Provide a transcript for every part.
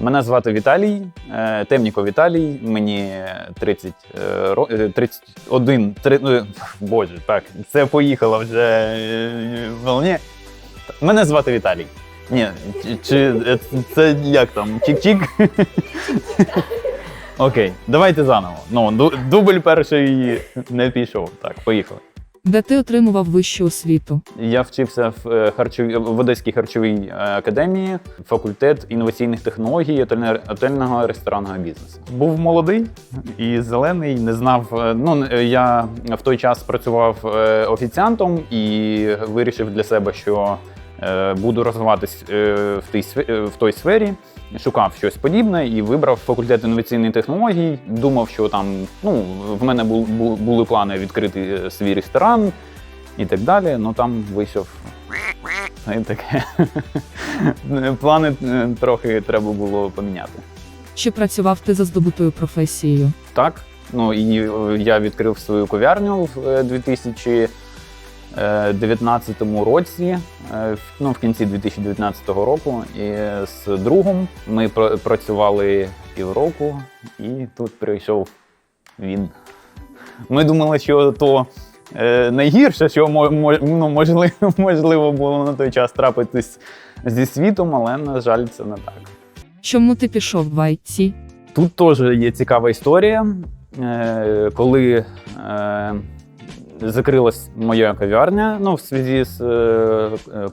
Мене звати Віталій, е, Темніко Віталій, мені 30, е, ро- е, 31, три, ну, боже, так, це поїхало вже е, в. Мене звати Віталій. Ні, чи- е, це як там? Чик-чик? Окей, давайте заново. Ну, дубль перший не пішов. Так, поїхали. Де ти отримував вищу освіту? Я вчився в е, харчовій в Одеській харчовій е, академії, факультет інноваційних технологій, і отельного ресторанного бізнесу. Був молодий і зелений, не знав. е, Ну я в той час працював офіціантом і вирішив для себе, що буду розвиватись е, в тій е, в той сфері. Шукав щось подібне і вибрав факультет інноваційних технологій. Думав, що там ну в мене бу- бу- були плани відкрити е, свій ресторан і так далі. Ну там вийшов і таке. Плани е, трохи треба було поміняти. Чи працював ти за здобутою професією? Так. Ну і е, я відкрив свою ков'ярню в е, 2019 році, е, в- ну в кінці 2019 року. І з другом ми працювали півроку, і тут прийшов він. Ми думали, що то е, найгірше, що ну, можливо, можливо було на той час трапитись зі світом, але, на жаль, це не так. Чому ти пішов в IT? Тут теж є цікава історія. Е, коли е, закрилась моя кав'ярня, ну, в зв'язку з. Е, е,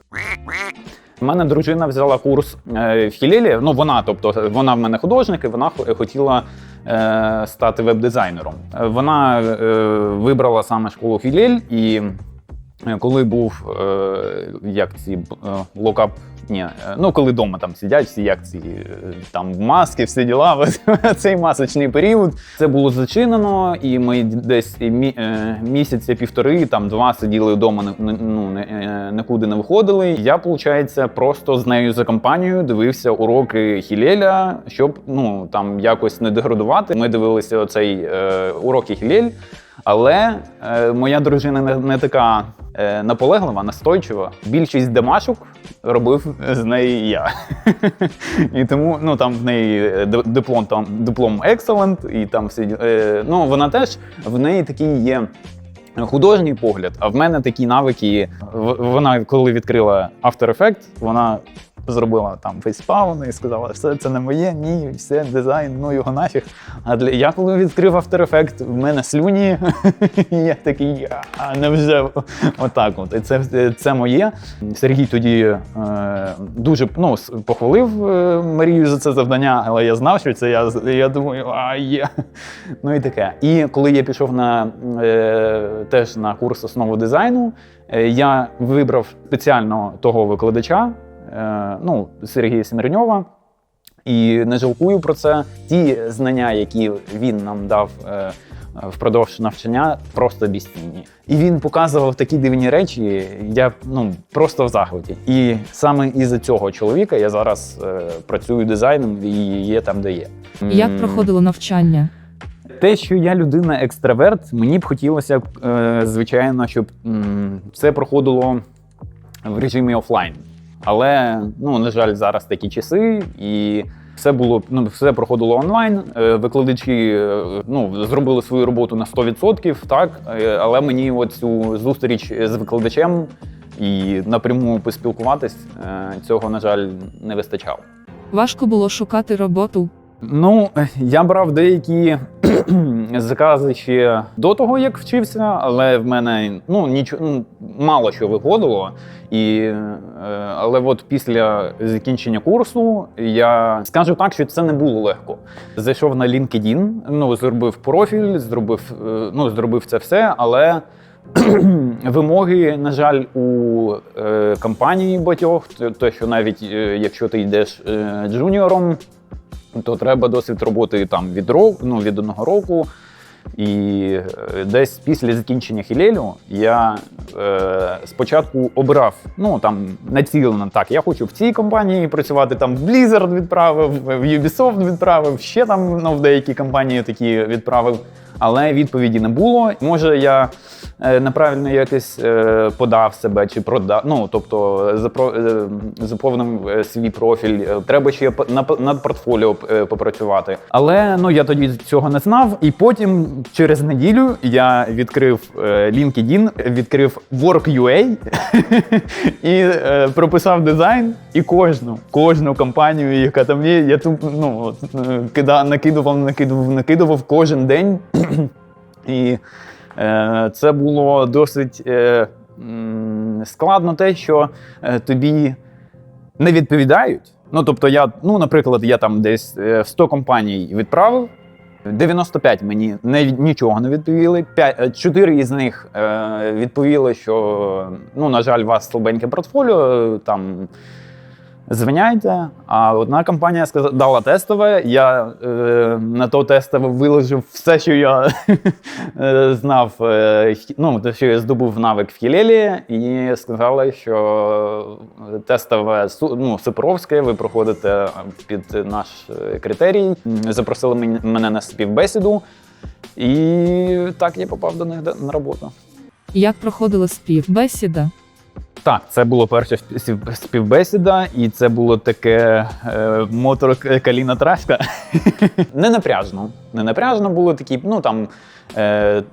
в мене дружина взяла курс е, в Хілелі. Ну, вона, тобто, вона в мене художник, і вона хотіла е, стати веб-дизайнером. Е, Вона е, вибрала саме школу Хілель, і е, коли був е, як ці е, локап, ні, е, ну коли вдома там сидять, всі як ці е, там маски, всі діла, цей масочний період. Це було зачинено, і ми десь е, місяця півтори, там два сиділи вдома, ну, нікуди не виходили. Я, виходить, просто з нею за компанією дивився уроки Хілеля, щоб ну там якось не деградувати. Ми дивилися оцей е, уроки Хілель. Але е, моя дружина не, не така е, наполеглива, настойчива. Більшість домашок робив з неї я. і тому ну, там в неї е, диплом, там, диплом Excellent, і там всі. Е, ну, вона теж в неї такий є. Художній погляд, а в мене такі навики. Вона, коли відкрила After Effects, вона зробила там фейспаун і сказала, все це не моє, ні, все, дизайн, ну його нафіг. А для я коли відкрив After Effects, в мене слюні, і я такий, а невже отак. От і це, це моє. Сергій тоді е, дуже ну, похвалив е, Марію за це завдання, але я знав, що це я. Я думаю, а є. Ну і таке. І коли я пішов на е, теж на курс основи дизайну, е, я вибрав спеціально того викладача, ну, Сергія Сімерньова. І не жалкую про це. Ті знання, які він нам дав е, впродовж навчання, просто безцінні. І він показував такі дивні речі. Я ну просто в захваті. І саме із-за цього чоловіка я зараз е, працюю дизайном і є там, де є. Як проходило навчання? те, що я людина екстраверт, мені б хотілося, е, звичайно, щоб це проходило в режимі офлайн. Але, ну, на жаль, зараз такі часи, і все було ну, все проходило онлайн. Е, Викладачі е, ну, зробили свою роботу на 100%, так, е, але мені от цю зустріч з викладачем і напряму поспілкуватись, цього, на жаль, не вистачало. Важко було шукати роботу. Ну, я брав деякі закази ще до того, як вчився, але в мене ну нічого ну, мало що виходило. І, е, але от після закінчення курсу я скажу так, що це не було легко. Зайшов на LinkedIn, ну зробив профіль, зробив, е, ну, зробив це все, але вимоги, на жаль, у е, компанії багатьох, те- що навіть е, якщо ти йдеш е, джуніором, то треба досвід роботи там від року, ну, від одного року. І е, десь після закінчення Хілелю я е, спочатку обрав, ну там націлено так, я хочу в цій компанії працювати, там в Blizzard відправив, в Ubisoft відправив, ще там ну, в деякі компанії такі відправив. Але відповіді не було. Може, я неправильно якось е, подав себе чи продав. Ну тобто е, заповнив е, свій профіль. Е, Треба ще над портфоліо е, попрацювати. Але ну я тоді цього не знав. І потім через неділю я відкрив е, LinkedIn, відкрив Work.ua і е, прописав дизайн. І кожну, кожну компанію, яка там є, я тут ну, е, кида, накидував, накидував, накидував кожен день. І е, це було досить е, складно те, що е, тобі не відповідають. Ну, тобто, я, ну, наприклад, я там десь е, 100 компаній відправив. 95 мені не, нічого не відповіли. 5, 4 із них е, відповіли, що ну, на жаль, у вас слабеньке портфоліо, е, там звиняйте. А одна компанія сказала, дала тестове. Я е, на то тестове виложив все, що я е, знав, е, ну, те, що я здобув навик в Хілелі, і сказали, що тестове ну, суперовське, ви проходите під наш е, критерій. Запросили мене на співбесіду. І так я попав до них на роботу. Як проходила співбесіда? Так, це було перша співбесіда, і це було таке е, мотор-каліна траска. не напряжно. Не напряжно було такі, ну там. Е,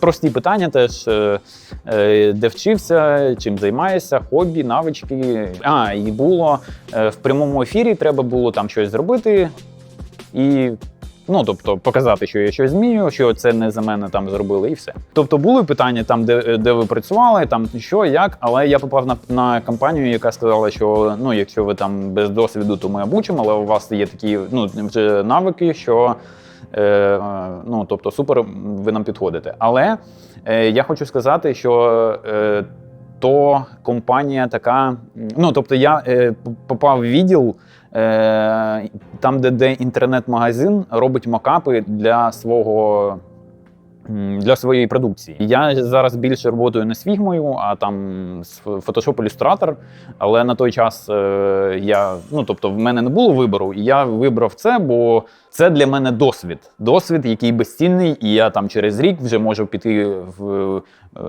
Прості питання теж, е, е, де вчився, чим займаєшся, хобі, навички. А, і було е, в прямому ефірі треба було там щось зробити і Ну, тобто, показати, що я щось змію, що це не за мене там зробили, і все. Тобто були питання там, де, де ви працювали, там що, як, але я попав на, на компанію, яка сказала, що ну, якщо ви там без досвіду, то ми обучимо, але у вас є такі ну, вже навики, що е, ну, тобто, супер, ви нам підходите. Але е, я хочу сказати, що. Е, то компанія така. Ну, тобто, я е, попав в відділ, там, де, де інтернет-магазин робить макапи для свого. Для своєї продукції. Я зараз більше роботаю не з фігмою, а там з Photoshop Illustrator. Але на той час е, я, ну тобто, в мене не було вибору, і я вибрав це, бо це для мене досвід. Досвід, який безцінний, і я там через рік вже можу піти в е,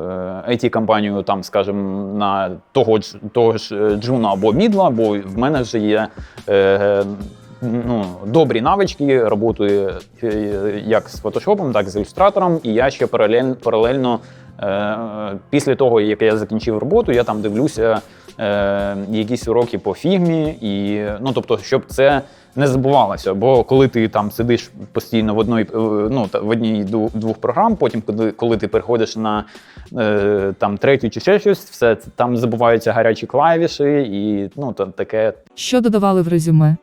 it компанію там, скажімо, на того ж того ж е, джуна або мідла, бо в мене вже є. Е, Ну, добрі навички, роботою е, як з фотошопом, так і з ілюстратором. І я ще паралельно, паралельно е, після того, як я закінчив роботу, я там дивлюся е, якісь уроки по фігмі, і ну тобто, щоб це не забувалося. Бо коли ти там сидиш постійно в одній, е, ну в одній двох програм, потім, коли, коли ти переходиш на е, там третю чи ще щось, все там забуваються гарячі клавіші, і ну таке Що додавали в резюме?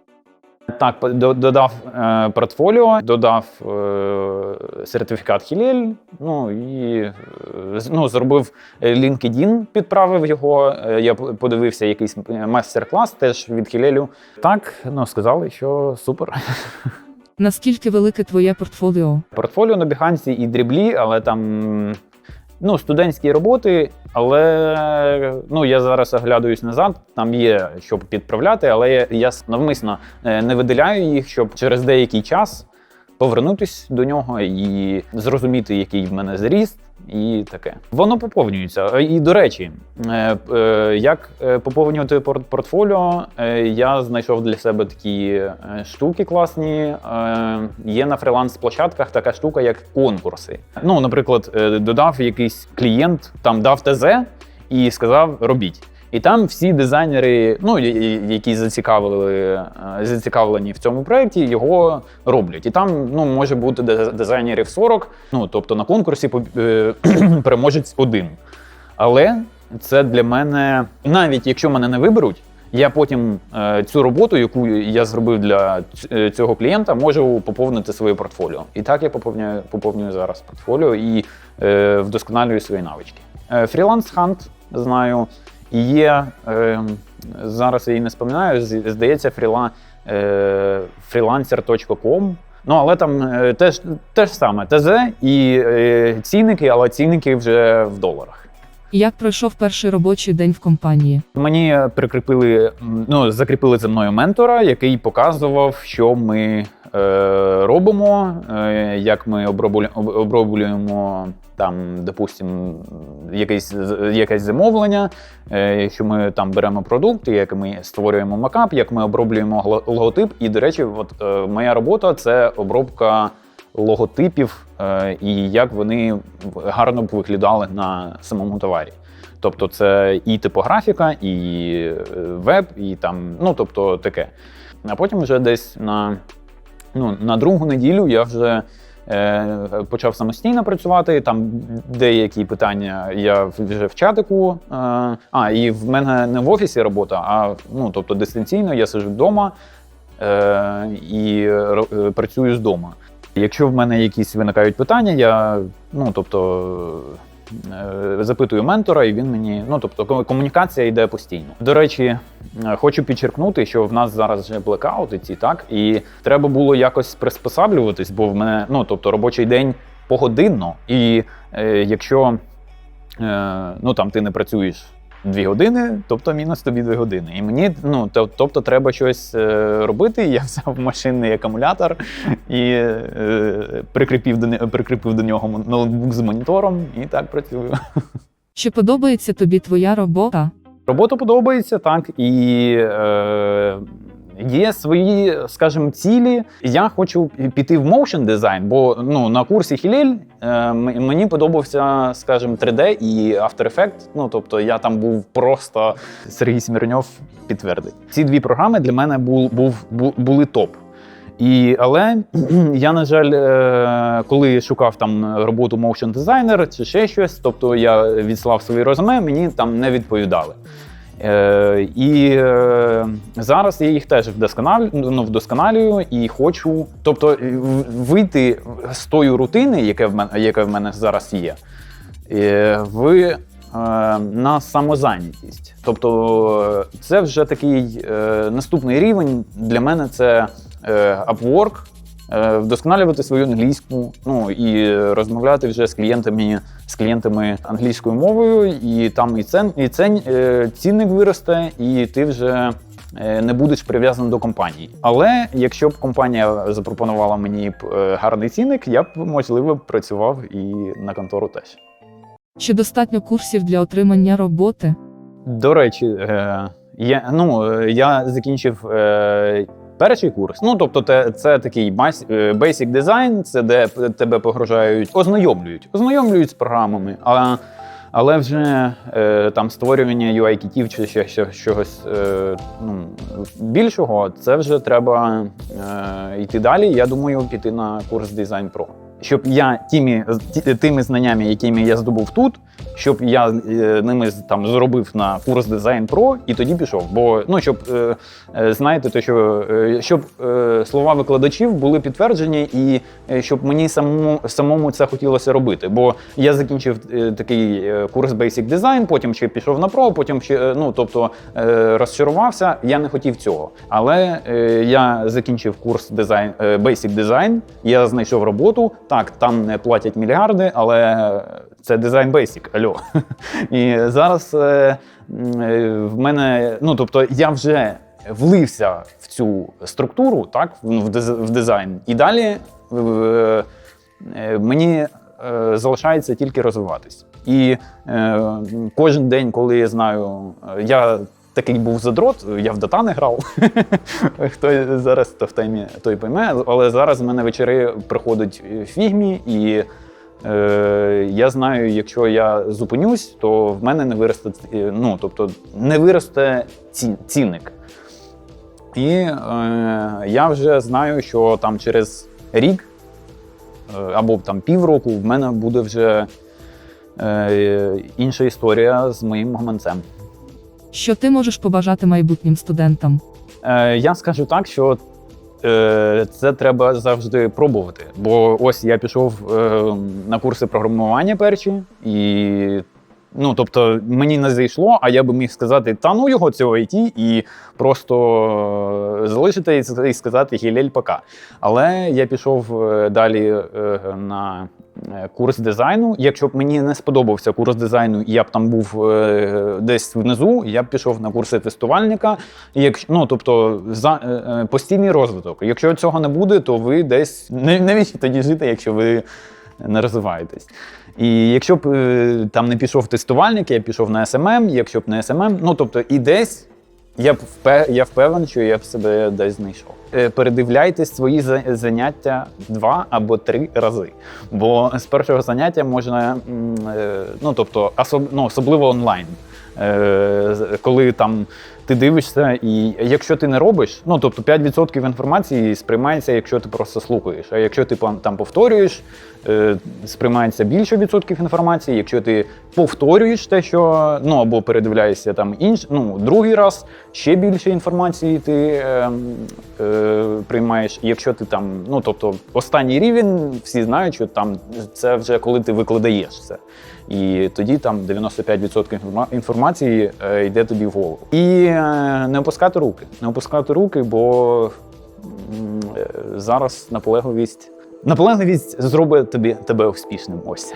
Так, до- додав е, портфоліо, додав е, сертифікат Хілель, ну і е, ну, зробив LinkedIn, підправив його. Е, я подивився якийсь майстер-клас теж від Хілелю. Так, ну сказали, що супер. Наскільки велике твоє портфоліо? Портфоліо на Behance і дріблі, але там ну, студентські роботи. Але ну, я зараз оглядаюсь назад, там є що підправляти, але я, я навмисно е, не виділяю їх, щоб через деякий час повернутись до нього і зрозуміти, який в мене зріст, і таке. Воно поповнюється. Е, І до речі, е, е, як поповнювати пор- портфоліо, я знайшов для себе такі штуки класні. Є на фриланс-площадках така штука, як конкурси. Ну, наприклад, додав якийсь клієнт, там дав ТЗ і сказав: робіть. І там всі дизайнери, ну які зацікавили, е, зацікавлені в цьому проєкті, його роблять. І там ну, може бути диз- дизайнерів 40, ну тобто на конкурсі е, переможець один. Але це для мене, навіть якщо мене не виберуть, я потім е, цю роботу, яку я зробив для цього клієнта, можу поповнити своє портфоліо. І так я поповнюю, поповнюю зараз портфоліо і е, вдосконалюю свої навички. Фріланс Хант знаю. І є е, зараз я її не споминаю, здається, фріла, е, freelancer.com. Ну, але там е, теж те ж саме ТЗ і е, цінники, але цінники вже в доларах. Як пройшов перший робочий день в компанії? Мені прикріпили, ну, закріпили за мною ментора, який показував, що ми робимо, е, як ми оброблюємо там, допустим, якесь, якесь замовлення, е, що ми там беремо продукт, як ми створюємо макап, як ми оброблюємо логотип. І, до речі, от, е, моя робота це обробка логотипів е, і як вони гарно б виглядали на самому товарі. Тобто це і типографіка, і е, веб, і там, ну тобто таке. А потім вже десь на, ну, на другу неділю я вже е, почав самостійно працювати. Там деякі питання я вже в чатику. Е, а, і в мене не в офісі робота, а ну, тобто дистанційно я сиджу вдома е, і е, працюю з дому. Якщо в мене якісь виникають питання, я ну тобто. Е, Запитую ментора, і він мені. Ну тобто ко- комунікація йде постійно. До речі, е, хочу підчеркнути, що в нас зараз вже блекаути ці, так і треба було якось приспосаблюватись, бо в мене ну тобто робочий день погодинно, і е, якщо е, ну там ти не працюєш дві години, тобто мінус тобі дві години. І мені ну то- тобто треба щось е, робити. Я взяв машинний акумулятор і е, прикріпив до прикріпив до нього ноутбук з монітором, і так працюю. Чи подобається тобі твоя робота? Робота подобається, так і е, є свої, скажімо, цілі. Я хочу піти в моушн дизайн, бо ну на курсі Хілель е, мені подобався, скажімо, 3D і After Effects. Ну тобто я там був просто Сергій Смірньов підтвердить. Ці дві програми для мене був, був, були топ. І, але я, на жаль, е, коли шукав там роботу motion дизайнер чи ще щось, тобто я відслав свої резюме, мені там не відповідали. Е, і е, зараз я їх теж вдосконалю, ну, вдосконалюю і хочу, тобто вийти з тої рутини, яка в мене, яка в мене зараз є, е, в, е, на самозайнятість. Тобто е, це вже такий е, наступний рівень для мене це е, Upwork, е, вдосконалювати свою англійську, ну і розмовляти вже з клієнтами, з клієнтами англійською мовою, і там і цен, і цен, е, цінник виросте, і ти вже. е, Не будеш прив'язаний до компанії. Але якщо б компанія запропонувала мені б е, гарний цінник, я б можливо працював і на контору теж. Чи достатньо курсів для отримання роботи? До речі, е, я, ну, е, я закінчив е, перший курс. Ну, тобто, те, це такий е, basic design, це де тебе погрожають, ознайомлюють, ознайомлюють з програмами. А, але вже е, там створювання UI-кітів чи ще, ще чогось е, ну, більшого, це вже треба е, йти далі. Я думаю, піти на курс Design Pro. Щоб я тими, тими знаннями, якими я здобув тут, щоб я е, ними там зробив на курс Design Pro і тоді пішов. Бо ну щоб е, е, знаєте, то що щоб слова викладачів були підтверджені, і щоб мені самому самому це хотілося робити. Бо я закінчив такий курс Basic Design, потім ще пішов на Pro, потім ще ну тобто розчарувався. Я не хотів цього. Але я закінчив курс дизайн Basic Design, я знайшов роботу. Так, там не платять мільярди, але це дизайн Basic. Альо. І зараз е, е, в мене, ну тобто, я вже влився в цю структуру, так, в, в диз- в дизайн. І далі е, мені залишається тільки розвиватись. І кожен день, коли я знаю, я такий був задрот, я в дата не грав. Хто зараз то в таймі той пойме, але зараз в мене вечори приходять фігмі, і е, я знаю, якщо я зупинюсь, то в мене не виросте, ну тобто не виросте ці, цінник. І е, я вже знаю, що там через рік е, або там півроку в мене буде вже е, інша історія з моїм гаманцем. Що ти можеш побажати майбутнім студентам? Е, я скажу так, що е, це треба завжди пробувати. Бо ось я пішов е, на курси програмування перші, і ну, тобто, мені не зайшло, а я би міг сказати, та ну його цього IT, і просто залишити і сказати гілель пока. Але я пішов е, далі е, на курс дизайну. Якщо б мені не сподобався курс дизайну, і я б там був е, десь внизу, я б пішов на курси тестувальника. Якщо, ну, тобто за, е, е, постійний розвиток. Якщо цього не буде, то ви десь навіщо тоді жити, якщо ви не розвиваєтесь. І якщо б е, там не пішов тестувальник, я пішов на SMM, якщо б не SMM, ну тобто і десь я б я впевнений, що я б себе десь знайшов. Е, Передивляйтесь свої за- заняття два або три рази. Бо з першого заняття можна, е, ну тобто, особ, ну, особливо онлайн. Е, Коли там ти дивишся, і якщо ти не робиш, ну тобто 5% інформації сприймається, якщо ти просто слухаєш. А якщо ти там повторюєш, е, сприймається більше відсотків інформації. Якщо ти повторюєш те, що ну або передивляєшся там інш, ну другий раз, ще більше інформації ти е, е, приймаєш. Якщо ти там, ну тобто, останній рівень, всі знають, що там це вже коли ти викладаєш це. І тоді там 95% інформа- інформації е, йде тобі в голову. І не опускати руки. Не опускати руки, бо е, зараз наполегливість. Наполегливість зробить тобі тебе успішним. Ось.